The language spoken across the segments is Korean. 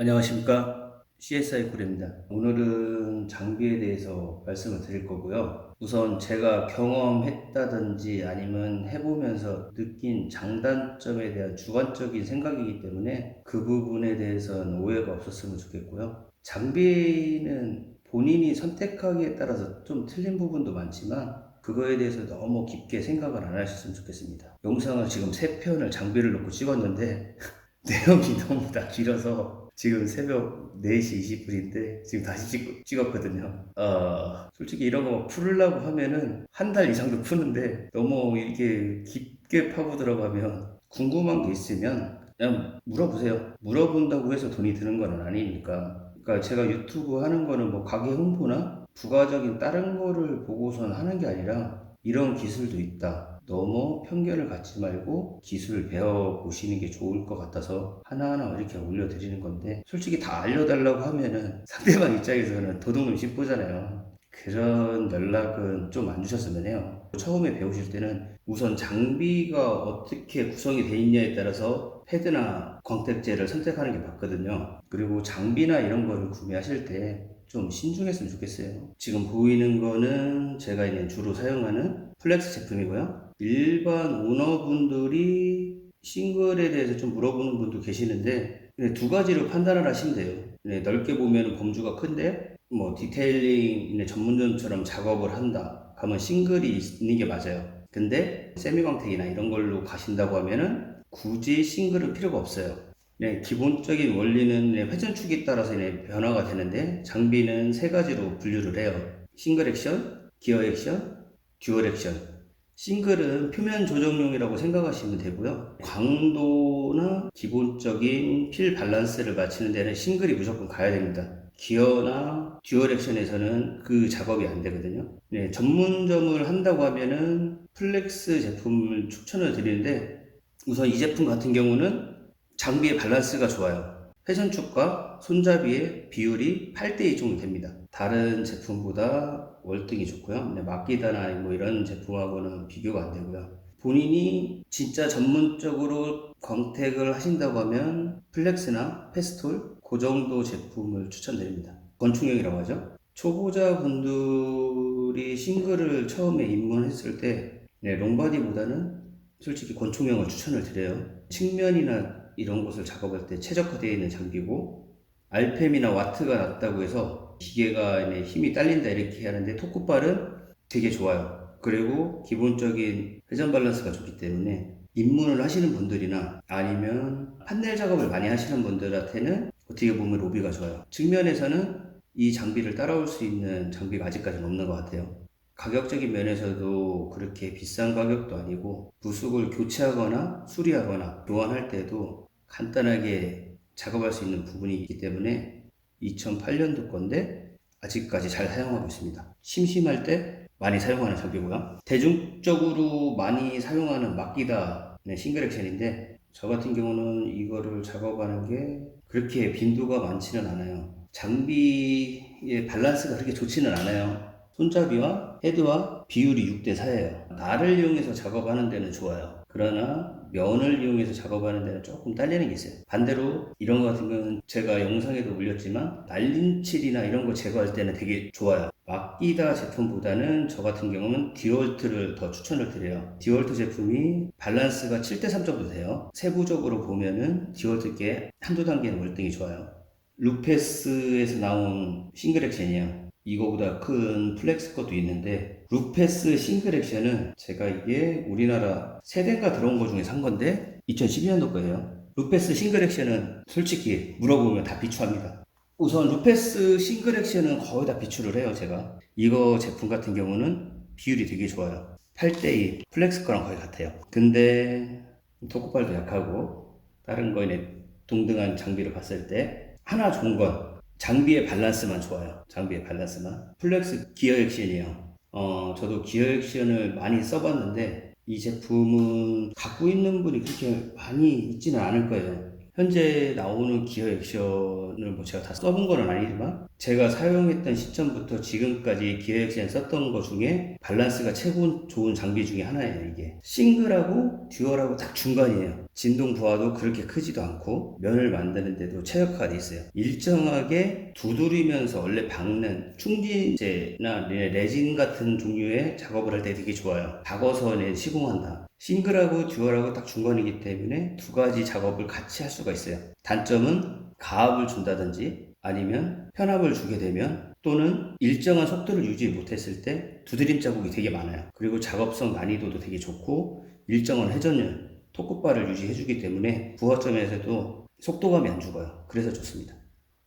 안녕하십니까. CSI 쿨입니다. 오늘은 장비에 대해서 말씀을 드릴 거고요. 우선 제가 경험했다든지 아니면 해보면서 느낀 장단점에 대한 주관적인 생각이기 때문에 그 부분에 대해서는 오해가 없었으면 좋겠고요. 장비는 본인이 선택하기에 따라서 좀 틀린 부분도 많지만 그거에 대해서 너무 깊게 생각을 안 하셨으면 좋겠습니다. 영상을 지금 세 편을 장비를 놓고 찍었는데 내용이 너무 다 길어서 지금 새벽 4시 20분인데 지금 다시 찍, 찍었거든요. 어, 솔직히 이런 거 풀으려고 하면은 한 달 이상도 푸는데 너무 이렇게 깊게 파고 들어 가면 궁금한 게 있으면 그냥 물어보세요. 물어본다고 해서 돈이 드는 건 아니니까. 그러니까 제가 유튜브 하는 거는 뭐 가게 홍보나 부가적인 다른 거를 보고선 하는 게 아니라 이런 기술도 있다. 너무 편견을 갖지 말고 기술을 배워보시는 게 좋을 것 같아서 하나하나 이렇게 올려드리는 건데 솔직히 다 알려달라고 하면은 상대방 입장에서는 도둑을 씹보잖아요. 그런 연락은 좀 안 주셨으면 해요. 처음에 배우실 때는 우선 장비가 어떻게 구성이 돼 있냐에 따라서 패드나 광택제를 선택하는 게 맞거든요. 그리고 장비나 이런 거를 구매하실 때좀 신중했으면 좋겠어요. 지금 보이는 거는 제가 이제 주로 사용하는 플렉스 제품이고요. 일반 오너분들이 싱글에 대해서 좀 물어보는 분도 계시는데 네, 두 가지로 판단을 하시면 돼요. 네, 넓게 보면 범주가 큰데 뭐 디테일링 네, 전문점처럼 작업을 한다. 가면 싱글이 있는 게 맞아요. 근데 세미광택이나 이런 걸로 가신다고 하면은 굳이 싱글은 필요가 없어요. 네, 기본적인 원리는 네, 회전축에 따라서 네, 변화가 되는데 장비는 세 가지로 분류를 해요. 싱글 액션, 기어 액션, 듀얼 액션. 싱글은 표면 조정용이라고 생각하시면 되고요. 강도나 기본적인 필 밸런스를 맞추는 데는 싱글이 무조건 가야 됩니다. 기어나 듀얼 액션에서는 그 작업이 안 되거든요. 네, 전문점을 한다고 하면은 플렉스 제품을 추천을 드리는데 우선 이 제품 같은 경우는 장비의 밸런스가 좋아요. 회전축과 손잡이의 비율이 8대2 정도 됩니다. 다른 제품보다 월등히 좋고요. 네, 마키다나 뭐 이런 제품하고는 비교가 안 되고요. 본인이 진짜 전문적으로 광택을 하신다고 하면 플렉스나 페스톨 그 정도 제품을 추천드립니다. 건축형이라고 하죠. 초보자분들이 싱글을 처음에 입문했을 때 네, 롱바디보다는 솔직히 권총형을 추천을 드려요. 측면이나 이런 곳을 작업할 때 최적화되어 있는 장비고 RPM이나 와트가 낮다고 해서 기계가 힘이 딸린다 이렇게 하는데 토크발은 되게 좋아요. 그리고 기본적인 회전 밸런스가 좋기 때문에 입문을 하시는 분들이나 아니면 판넬 작업을 많이 하시는 분들한테는 어떻게 보면 로비가 좋아요. 측면에서는 이 장비를 따라올 수 있는 장비가 아직까지는 없는 것 같아요. 가격적인 면에서도 그렇게 비싼 가격도 아니고 부속을 교체하거나 수리하거나 교환할 때도 간단하게 작업할 수 있는 부분이 있기 때문에 2008년도 건데 아직까지 잘 사용하고 있습니다. 심심할 때 많이 사용하는 장비고요. 대중적으로 많이 사용하는 막기다 네, 싱글 액션인데 저 같은 경우는 이거를 작업하는 게 그렇게 빈도가 많지는 않아요. 장비의 밸런스가 그렇게 좋지는 않아요. 손잡이와 헤드와 비율이 6대 4예요. 날을 이용해서 작업하는 데는 좋아요. 그러나 면을 이용해서 작업하는 데는 조금 딸리는 게 있어요. 반대로 이런 거 같은 경우는 제가 영상에도 올렸지만 날림칠이나 이런 거 제거할 때는 되게 좋아요. 막기다 제품보다는 저 같은 경우는 디월트를 더 추천을 드려요. 디월트 제품이 밸런스가 7대3 정도 돼요. 세부적으로 보면은 디월트께 한두 단계는 월등히 좋아요. 루페스에서 나온 싱글 액션이에요. 이거보다 큰 플렉스 것도 있는데 루페스 싱글 액션은 제가 이게 우리나라 세 대가 들어온 것 중에 산 건데 2012년도 거예요. 루페스 싱글 액션은 솔직히 물어보면 다 비추합니다. 우선 루페스 싱글 액션은 거의 다 비추를 해요 제가. 이거 제품 같은 경우는 비율이 되게 좋아요. 8대2 플렉스 거랑 거의 같아요. 근데 토크발도 약하고 다른 거에 동등한 장비를 봤을 때 하나 좋은 건 장비의 밸런스만 좋아요. 장비의 밸런스만. 플렉스 기어 액션이에요. 어, 저도 기어 액션을 많이 써봤는데 이 제품은 갖고 있는 분이 그렇게 많이 있지는 않을 거예요. 현재 나오는 기어 액션을 뭐 제가 다 써본 건 아니지만 제가 사용했던 시점부터 지금까지 기어 액션 썼던 것 중에 밸런스가 최고 좋은 장비 중에 하나예요 이게 싱글하고 듀얼하고 딱 중간이에요 진동 부하도 그렇게 크지도 않고 면을 만드는데도 최적화돼 있어요 일정하게 두드리면서 원래 박는 충진제나 레진 같은 종류의 작업을 할 때 되게 좋아요 박어선에 시공한다 싱글하고 듀얼하고 딱 중간이기 때문에 두 가지 작업을 같이 할 수가 있어요. 단점은 가압을 준다든지 아니면 편압을 주게 되면 또는 일정한 속도를 유지 못했을 때 두드림 자국이 되게 많아요. 그리고 작업성 난이도도 되게 좋고 일정한 회전율, 토크바를 유지해주기 때문에 부하점에서도 속도감이 안 죽어요. 그래서 좋습니다.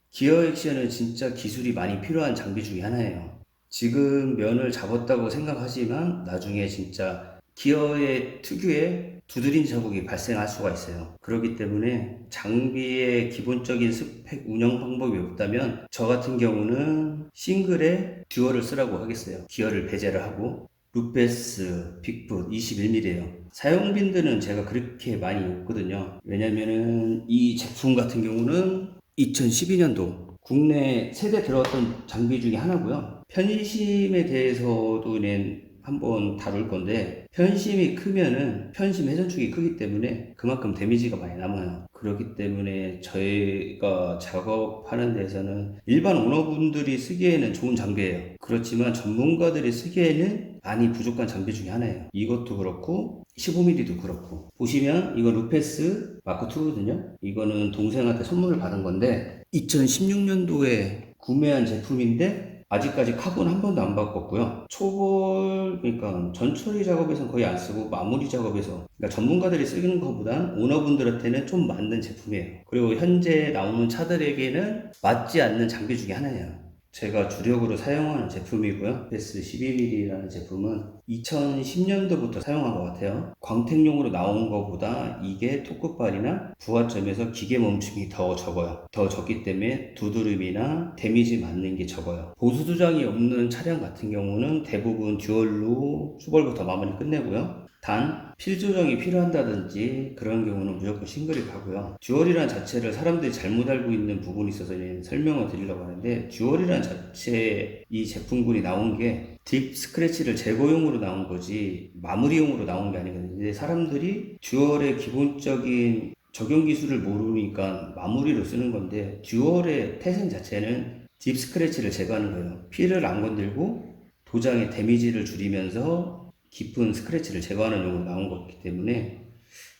기어 액션은 진짜 기술이 많이 필요한 장비 중에 하나예요. 지금 면을 잡았다고 생각하지만 나중에 진짜 기어의 특유의 두드림 자국이 발생할 수가 있어요. 그렇기 때문에 장비의 기본적인 스펙 운영 방법이 없다면 저 같은 경우는 싱글에 듀얼을 쓰라고 하겠어요. 기어를 배제를 하고 루페스, 빅풋 21mm예요. 사용빈들은 제가 그렇게 많이 없거든요. 왜냐면은 이 제품 같은 경우는 2012년도 국내 세대 들어왔던 장비 중에 하나고요. 편심에 대해서도 낸 한번 다룰 건데 편심이 크면은 편심 회전축이 크기 때문에 그만큼 데미지가 많이 남아요. 그렇기 때문에 저희가 작업하는 데서는 일반 오너분들이 쓰기에는 좋은 장비예요. 그렇지만 전문가들이 쓰기에는 많이 부족한 장비 중에 하나예요. 이것도 그렇고 15mm도 그렇고 보시면 이거 루페스 마크 2거든요. 이거는 동생한테 선물을 받은 건데 2016년도에 구매한 제품인데 아직까지 카본 한 번도 안 바꿨고요. 초벌, 그러니까 전처리 작업에서는 거의 안 쓰고 마무리 작업에서, 그러니까 전문가들이 쓰는 것보단 오너분들한테는 좀 맞는 제품이에요. 그리고 현재 나오는 차들에게는 맞지 않는 장비 중에 하나예요. 제가 주력으로 사용하는 제품이고요. 베스 12mm라는 제품은 2010년도부터 사용한 것 같아요. 광택용으로 나온 것보다 이게 토크발이나 부하점에서 기계 멈춤이 더 적어요. 더 적기 때문에 두드름이나 데미지 맞는 게 적어요. 보수 두장이 없는 차량 같은 경우는 대부분 듀얼로 수벌부터 마무리 끝내고요. 단, 필 조정이 필요한다든지 그런 경우는 무조건 싱글이 가고요. 듀얼이란 자체를 사람들이 잘못 알고 있는 부분이 있어서 설명을 드리려고 하는데 듀얼이란 자체 이 제품군이 나온 게 딥 스크래치를 제거용으로 나온 거지 마무리용으로 나온 게 아니거든요. 사람들이 듀얼의 기본적인 적용 기술을 모르니까 마무리로 쓰는 건데 듀얼의 태생 자체는 딥 스크래치를 제거하는 거예요. 피를 안 건들고 도장의 데미지를 줄이면서 깊은 스크래치를 제거하는 용으로 나온 거기 때문에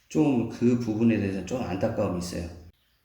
좀 그 부분에 대해서는 좀 안타까움이 있어요.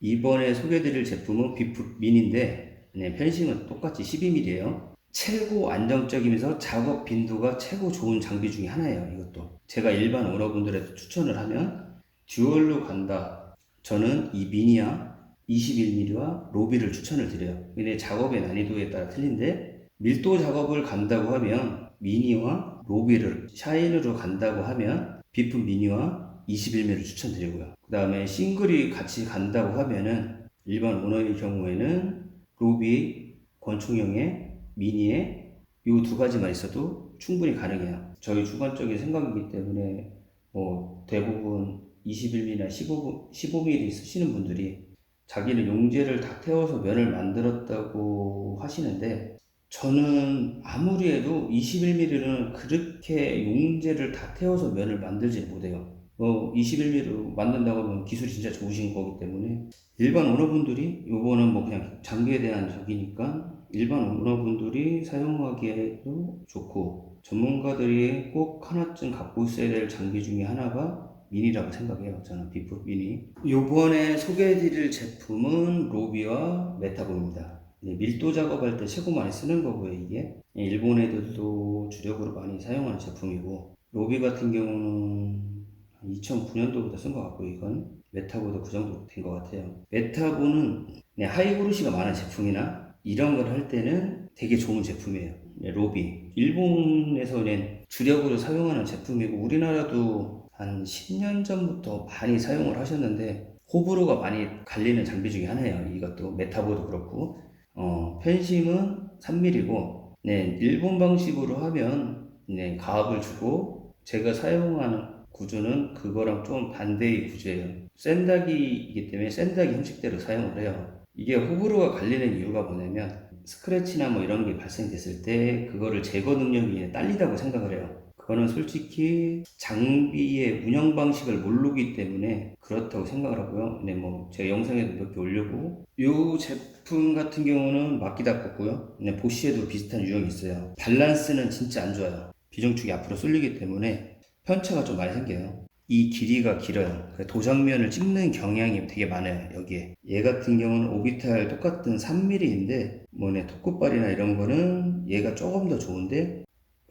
이번에 소개드릴 제품은 비풋 민인데 네, 편심은 똑같이 12mm예요. 최고 안정적이면서 작업 빈도가 최고 좋은 장비 중에 하나예요. 이것도 제가 일반 오너분들한테 추천을 하면 듀얼로 간다. 저는 이 미니와 21mm와 로비를 추천을 드려요. 근데 작업의 난이도에 따라 틀린데 밀도 작업을 간다고 하면 미니와 로비를 샤인으로 간다고 하면 비품 미니와 21mm를 추천드리고요. 그 다음에 싱글이 같이 간다고 하면은 일반 오너의 경우에는 로비, 권총형의 미니에 이두 가지만 있어도 충분히 가능해요. 저희 주관적인 생각이기 때문에 뭐 대부분 21mm나 15, 15mm 쓰시는 분들이 자기는 용제를 다 태워서 면을 만들었다고 하시는데 저는 아무리 해도 21mm는 그렇게 용제를 다 태워서 면을 만들지 못해요. 뭐 21mm로 만든다고 하면 기술이 진짜 좋으신 거기 때문에 일반 오너분들이 요거는 뭐 그냥 장비에 대한 적이니까 일반 오너분들이 사용하기에도 좋고 전문가들이 꼭 하나쯤 갖고 있어야 될 장비 중에 하나가 미니라고 생각해요. 저는 비프 미니. 요번에 소개해드릴 제품은 로비와 메타보입니다. 네, 밀도 작업할 때 최고 많이 쓰는 거고요, 이게. 네, 일본 애들도 주력으로 많이 사용하는 제품이고, 로비 같은 경우는 2009년도부터 쓴 것 같고, 이건. 메타보도 그 정도 된 것 같아요. 메타보는 네, 하이그루시가 많은 제품이나 이런 걸 할 때는 되게 좋은 제품이에요. 네, 로비. 일본에서 낸 주력으로 사용하는 제품이고, 우리나라도 한 10년 전부터 많이 사용을 하셨는데, 호불호가 많이 갈리는 장비 중에 하나예요. 이것도 메타보도 그렇고, 어, 편심은 3mm고, 네, 일본 방식으로 하면, 네, 가압을 주고, 제가 사용하는 구조는 그거랑 좀 반대의 구조예요. 샌다기이기 때문에 샌다기 형식대로 사용을 해요. 이게 호불호가 갈리는 이유가 뭐냐면 스크래치나 뭐 이런 게 발생됐을 때 그거를 제거 능력이 딸리다고 생각을 해요. 그거는 솔직히 장비의 운영 방식을 모르기 때문에 그렇다고 생각을 하고요. 네, 뭐 제가 영상에도 몇 개 올려고 이 제품 같은 경우는 막기다 껐고요. 네, 보시에도 비슷한 유형이 있어요. 밸런스는 진짜 안 좋아요. 비정축이 앞으로 쏠리기 때문에 편차가 좀 많이 생겨요. 이 길이가 길어요. 그 도장면을 찍는 경향이 되게 많아요. 여기에. 얘 같은 경우는 오비탈 똑같은 3mm인데 뭐네 토크발이나 이런 거는 얘가 조금 더 좋은데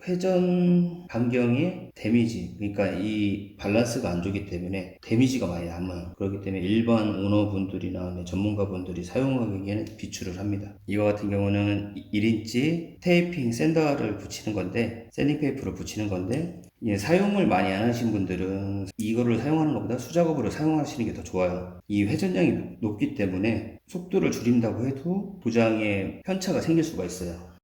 회전 반경의 데미지 그러니까 이 밸런스가 안 좋기 때문에 데미지가 많이 남아요. 그렇기 때문에 일반 오너분들이나 네, 전문가분들이 사용하기에는 비추를 합니다. 이와 같은 경우는 1인치 테이핑 샌더를 붙이는 건데 샌딩 페이프를 붙이는 건데 예, 사용을 많이 안 하신 분들은 이거를 사용하는 것보다 수작업으로 사용하시는 게 더 좋아요. 이 회전량이 높기 때문에 속도를 줄인다고 해도 도장에 편차가 생길 수가 있어요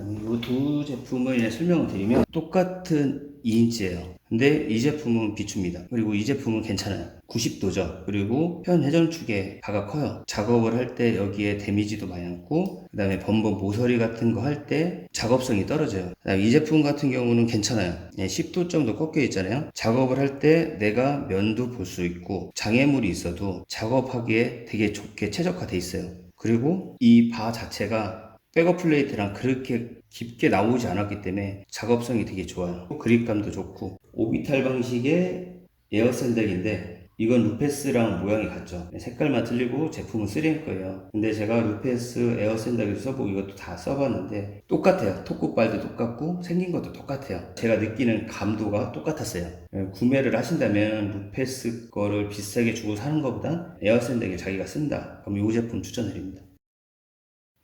이 두 제품을 설명을 드리면 똑같은 2인치예요. 근데 이 제품은 비춥니다. 그리고 이 제품은 괜찮아요. 90도죠. 그리고 편 회전축에 바가 커요. 작업을 할 때 여기에 데미지도 많이 남고 그 다음에 범벅 모서리 같은 거 할 때 작업성이 떨어져요. 이 제품 같은 경우는 괜찮아요. 10도 정도 꺾여 있잖아요. 작업을 할 때 내가 면도 볼 수 있고 장애물이 있어도 작업하기에 되게 좋게 최적화돼 있어요. 그리고 이 바 자체가 백업 플레이트랑 그렇게 깊게 나오지 않았기 때문에 작업성이 되게 좋아요. 그립감도 좋고 오비탈 방식의 에어 샌덱인데 이건 루페스랑 모양이 같죠. 색깔만 틀리고 제품은 3M 거예요. 근데 제가 루페스 에어 샌덱을 써보고 이것도 다 써봤는데 똑같아요. 톡구발도 똑같고 생긴 것도 똑같아요. 제가 느끼는 감도가 똑같았어요. 예, 구매를 하신다면 루페스 거를 비싸게 주고 사는 것보다 에어 샌덱을 자기가 쓴다. 그럼 이 제품 추천드립니다.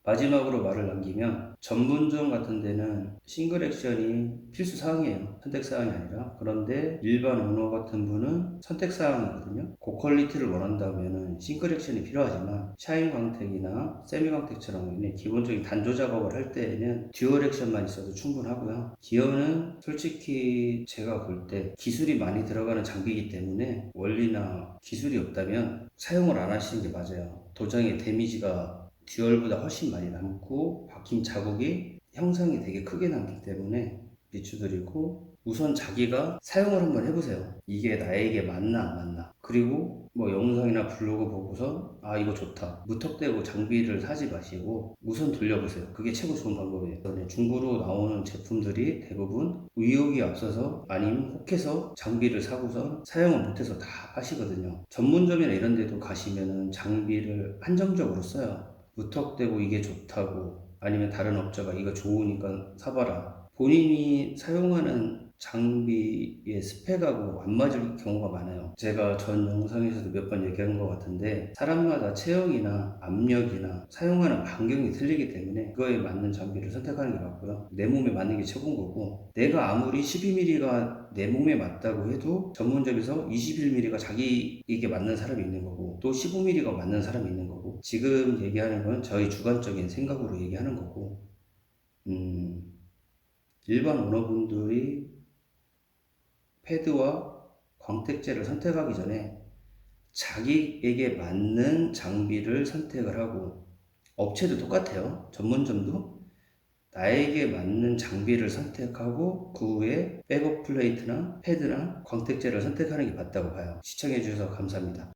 마지막으로 말을 남기면 전문점 같은 데는 싱글 액션이 필수 사항이에요. 선택 사항이 아니라. 그런데 일반 오너 같은 분은 선택 사항이거든요. 고퀄리티를 원한다면 싱글 액션이 필요하지만 샤인 광택이나 세미 광택처럼 기본적인 단조 작업을 할 때에는 듀얼 액션만 있어도 충분하고요. 기어는 솔직히 제가 볼 때 기술이 많이 들어가는 장비이기 때문에 원리나 기술이 없다면 사용을 안 하시는 게 맞아요. 도장의 데미지가 듀얼보다 훨씬 많이 남고 박힘 자국이 형상이 되게 크게 남기 때문에 비추드리고 우선 자기가 사용을 한번 해보세요. 이게 나에게 맞나 안 맞나. 그리고 뭐 영상이나 블로그 보고서 아 이거 좋다. 무턱대고 장비를 사지 마시고 우선 돌려보세요. 그게 최고 좋은 방법이에요. 네, 중고로 나오는 제품들이 대부분 의욕이 앞서서 아니면 혹해서 장비를 사고서 사용을 못해서 다 하시거든요. 전문점이나 이런 데도 가시면은 장비를 한정적으로 써요. 무턱대고 이게 좋다고 아니면 다른 업자가 이거 좋으니까 사봐라. 본인이 사용하는 장비의 스펙하고 안 맞을 경우가 많아요. 제가 전 영상에서도 몇 번 얘기한 것 같은데 사람마다 체형이나 압력이나 사용하는 반경이 틀리기 때문에 그거에 맞는 장비를 선택하는 게 맞고요. 내 몸에 맞는 게 최고인 거고 내가 아무리 12mm가 내 몸에 맞다고 해도 전문점에서 21mm가 자기에게 맞는 사람이 있는 거고 또 15mm가 맞는 사람이 있는 거고 지금 얘기하는 건 저희 주관적인 생각으로 얘기하는 거고 음, 일반 오너분들이 패드와 광택제를 선택하기 전에 자기에게 맞는 장비를 선택을 하고 업체도 똑같아요. 전문점도 나에게 맞는 장비를 선택하고 그 후에 백업 플레이트나 패드나 광택제를 선택하는 게 맞다고 봐요. 시청해 주셔서 감사합니다.